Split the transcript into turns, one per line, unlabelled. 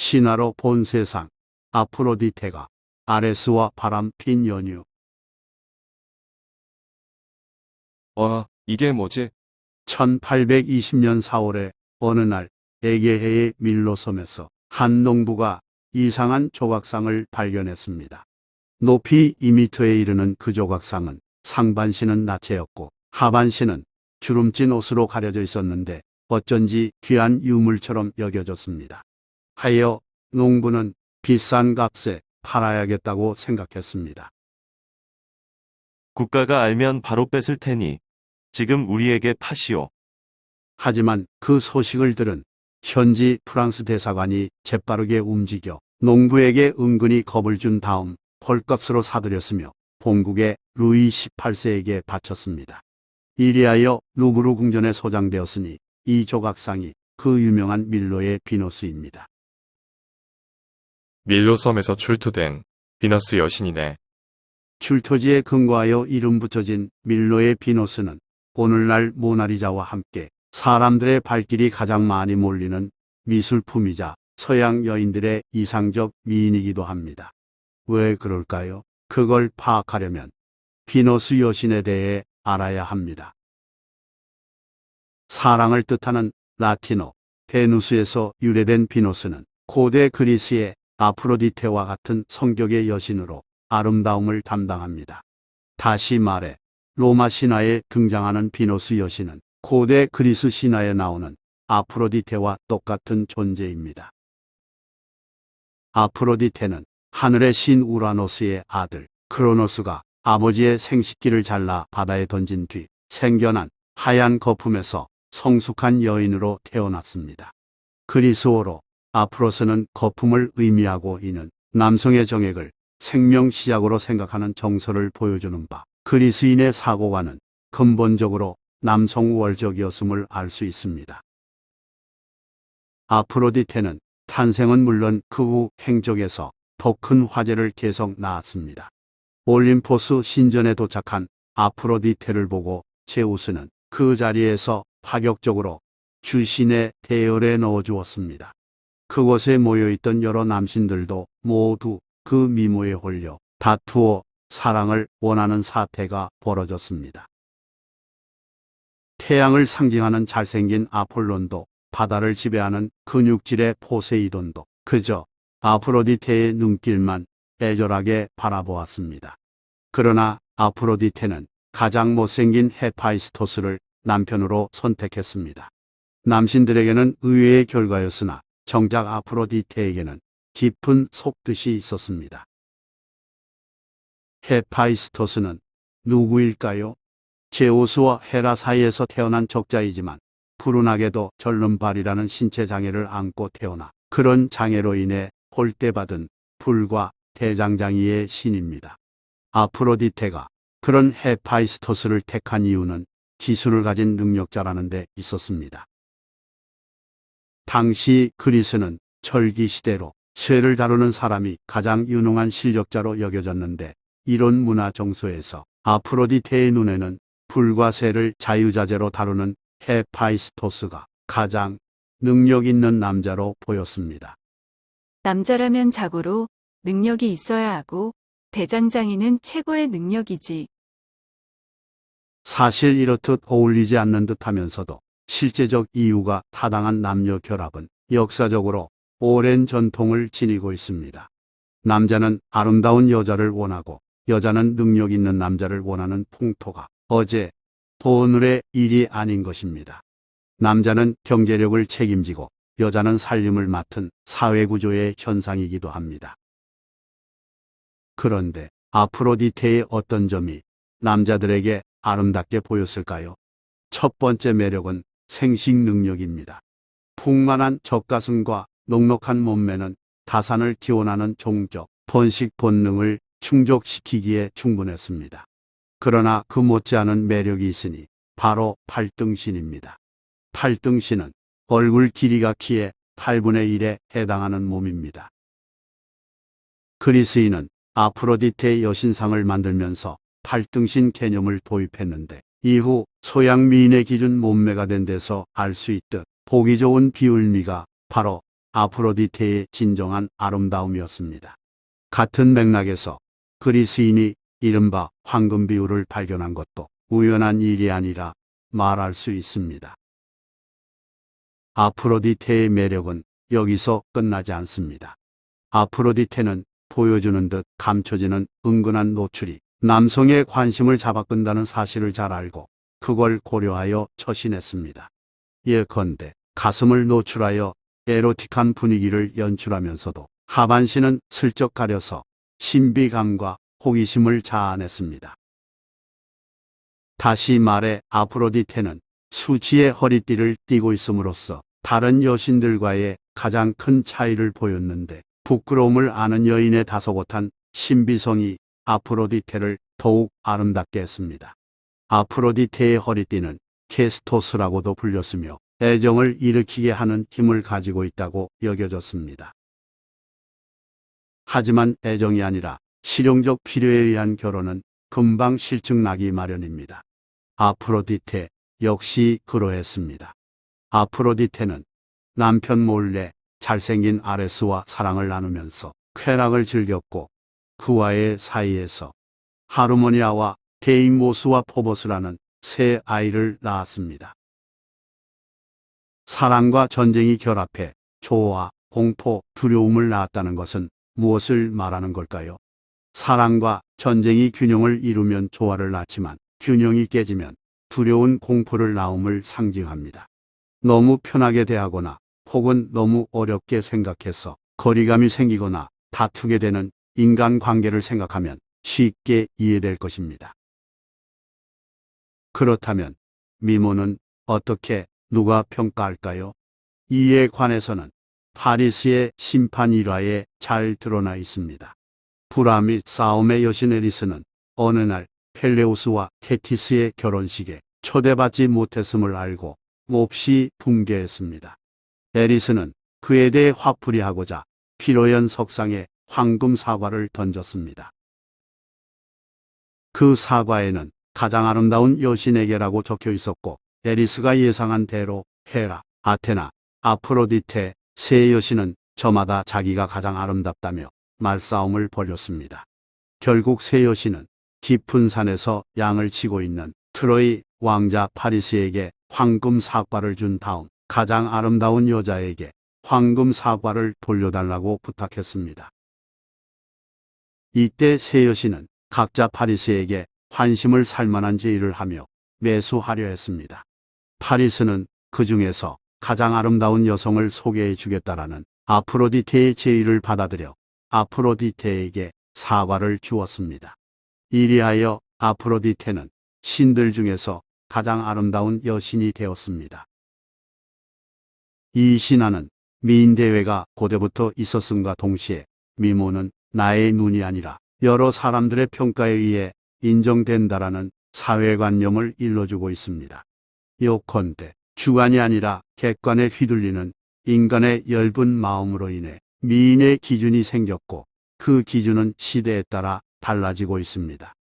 신화로 본 세상 아프로디테가 아레스와 바람 핀 연유
와, 이게 뭐지?
1820년 4월에 어느 날 에게해의 밀로섬에서 한 농부가 이상한 조각상을 발견했습니다. 높이 2미터에 이르는 그 조각상은 상반신은 나체였고 하반신은 주름진 옷으로 가려져 있었는데 어쩐지 귀한 유물처럼 여겨졌습니다. 하여 농부는 비싼 값에 팔아야겠다고 생각했습니다.
국가가 알면 바로 뺏을 테니 지금 우리에게 파시오.
하지만 그 소식을 들은 현지 프랑스 대사관이 재빠르게 움직여 농부에게 은근히 겁을 준 다음 헐값으로 사들였으며 본국의 루이 18세에게 바쳤습니다. 이리하여 루브르 궁전에 소장되었으니 이 조각상이 그 유명한 밀로의 비너스입니다.
밀로섬에서 출토된 비너스 여신이네.
출토지에 근거하여 이름 붙여진 밀로의 비너스는 오늘날 모나리자와 함께 사람들의 발길이 가장 많이 몰리는 미술품이자 서양 여인들의 이상적 미인이기도 합니다. 왜 그럴까요? 그걸 파악하려면 비너스 여신에 대해 알아야 합니다. 사랑을 뜻하는 라틴어 베누스에서 유래된 비너스는 고대 그리스의 아프로디테와 같은 성격의 여신으로 아름다움을 담당합니다. 다시 말해 로마 신화에 등장하는 비너스 여신은 고대 그리스 신화에 나오는 아프로디테와 똑같은 존재입니다. 아프로디테는 하늘의 신 우라노스의 아들 크로노스가 아버지의 생식기를 잘라 바다에 던진 뒤 생겨난 하얀 거품에서 성숙한 여인으로 태어났습니다. 그리스어로 아프로스는 거품을 의미하고 이는 남성의 정액을 생명 시작으로 생각하는 정서를 보여주는 바 그리스인의 사고관은 근본적으로 남성 월적이었음을 알 수 있습니다. 아프로디테는 탄생은 물론 그 후 행적에서 더 큰 화제를 계속 낳았습니다. 올림포스 신전에 도착한 아프로디테를 보고 제우스는 그 자리에서 파격적으로 주신의 대열에 넣어주었습니다. 그곳에 모여있던 여러 남신들도 모두 그 미모에 홀려 다투어 사랑을 원하는 사태가 벌어졌습니다. 태양을 상징하는 잘생긴 아폴론도 바다를 지배하는 근육질의 포세이돈도 그저 아프로디테의 눈길만 애절하게 바라보았습니다. 그러나 아프로디테는 가장 못생긴 헤파이스토스를 남편으로 선택했습니다. 남신들에게는 의외의 결과였으나 정작 아프로디테에게는 깊은 속뜻이 있었습니다. 헤파이스토스는 누구일까요? 제우스와 헤라 사이에서 태어난 적자이지만 불운하게도 절름발이라는 신체 장애를 안고 태어나 그런 장애로 인해 홀대받은 불과 대장장이의 신입니다. 아프로디테가 그런 헤파이스토스를 택한 이유는 기술을 가진 능력자라는 데 있었습니다. 당시 그리스는 철기 시대로 쇠를 다루는 사람이 가장 유능한 실력자로 여겨졌는데 이런 문화 정서에서 아프로디테의 눈에는 불과 쇠를 자유자재로 다루는 헤파이스토스가 가장 능력 있는 남자로 보였습니다.
남자라면 자고로 능력이 있어야 하고 대장장이는 최고의 능력이지.
사실 이렇듯 어울리지 않는 듯 하면서도 실제적 이유가 타당한 남녀 결합은 역사적으로 오랜 전통을 지니고 있습니다. 남자는 아름다운 여자를 원하고 여자는 능력 있는 남자를 원하는 풍토가 어제 오늘의 일이 아닌 것입니다. 남자는 경제력을 책임지고 여자는 살림을 맡은 사회구조의 현상이기도 합니다. 그런데 아프로디테의 어떤 점이 남자들에게 아름답게 보였을까요? 첫 번째 매력은 생식 능력입니다. 풍만한 젖가슴과 넉넉한 몸매는 다산을 기원하는 종적, 번식 본능을 충족시키기에 충분했습니다. 그러나 그 못지않은 매력이 있으니 바로 팔등신입니다. 팔등신은 얼굴 길이가 키의 8분의 1에 해당하는 몸입니다. 그리스인은 아프로디테 여신상을 만들면서 팔등신 개념을 도입했는데 이후 소양 미인의 기준 몸매가 된 데서 알 수 있듯 보기 좋은 비울미가 바로 아프로디테의 진정한 아름다움이었습니다. 같은 맥락에서 그리스인이 이른바 황금 비율을 발견한 것도 우연한 일이 아니라 말할 수 있습니다. 아프로디테의 매력은 여기서 끝나지 않습니다. 아프로디테는 보여주는 듯 감춰지는 은근한 노출이 남성의 관심을 잡아끈다는 사실을 잘 알고 그걸 고려하여 처신했습니다. 예컨대 가슴을 노출하여 에로틱한 분위기를 연출하면서도 하반신은 슬쩍 가려서 신비감과 호기심을 자아냈습니다. 다시 말해 아프로디테는 수치의 허리띠를 띠고 있음으로써 다른 여신들과의 가장 큰 차이를 보였는데 부끄러움을 아는 여인의 다소곳한 신비성이 아프로디테를 더욱 아름답게 했습니다. 아프로디테의 허리띠는 케스토스라고도 불렸으며 애정을 일으키게 하는 힘을 가지고 있다고 여겨졌습니다. 하지만 애정이 아니라 실용적 필요에 의한 결혼은 금방 실증나기 마련입니다. 아프로디테 역시 그러했습니다. 아프로디테는 남편 몰래 잘생긴 아레스와 사랑을 나누면서 쾌락을 즐겼고 그와의 사이에서 하르모니아와 데이모스와 포보스라는 새 아이를 낳았습니다. 사랑과 전쟁이 결합해 조화, 공포, 두려움을 낳았다는 것은 무엇을 말하는 걸까요? 사랑과 전쟁이 균형을 이루면 조화를 낳지만 균형이 깨지면 두려운 공포를 낳음을 상징합니다. 너무 편하게 대하거나 혹은 너무 어렵게 생각해서 거리감이 생기거나 다투게 되는 인간 관계를 생각하면 쉽게 이해될 것입니다. 그렇다면 미모는 어떻게 누가 평가할까요? 이에 관해서는 파리스의 심판 일화에 잘 드러나 있습니다. 불화 및 싸움의 여신 에리스는 어느 날 펠레우스와 테티스의 결혼식에 초대받지 못했음을 알고 몹시 붕괴했습니다. 에리스는 그에 대해 화풀이하고자 피로연 석상에 황금 사과를 던졌습니다. 그 사과에는 가장 아름다운 여신에게라고 적혀 있었고 에리스가 예상한 대로 헤라, 아테나, 아프로디테 세 여신은 저마다 자기가 가장 아름답다며 말싸움을 벌였습니다. 결국 세 여신은 깊은 산에서 양을 치고 있는 트로이 왕자 파리스에게 황금 사과를 준 다음 가장 아름다운 여자에게 황금 사과를 돌려달라고 부탁했습니다. 이때 세 여신은 각자 파리스에게 환심을 살만한 제의를 하며 매수하려 했습니다. 파리스는 그 중에서 가장 아름다운 여성을 소개해 주겠다라는 아프로디테의 제의를 받아들여 아프로디테에게 사과를 주었습니다. 이리하여 아프로디테는 신들 중에서 가장 아름다운 여신이 되었습니다. 이 신화는 미인 대회가 고대부터 있었음과 동시에 미모는 나의 눈이 아니라 여러 사람들의 평가에 의해 인정된다라는 사회관념을 일러주고 있습니다. 요컨대 주관이 아니라 객관에 휘둘리는 인간의 엷은 마음으로 인해 미인의 기준이 생겼고 그 기준은 시대에 따라 달라지고 있습니다.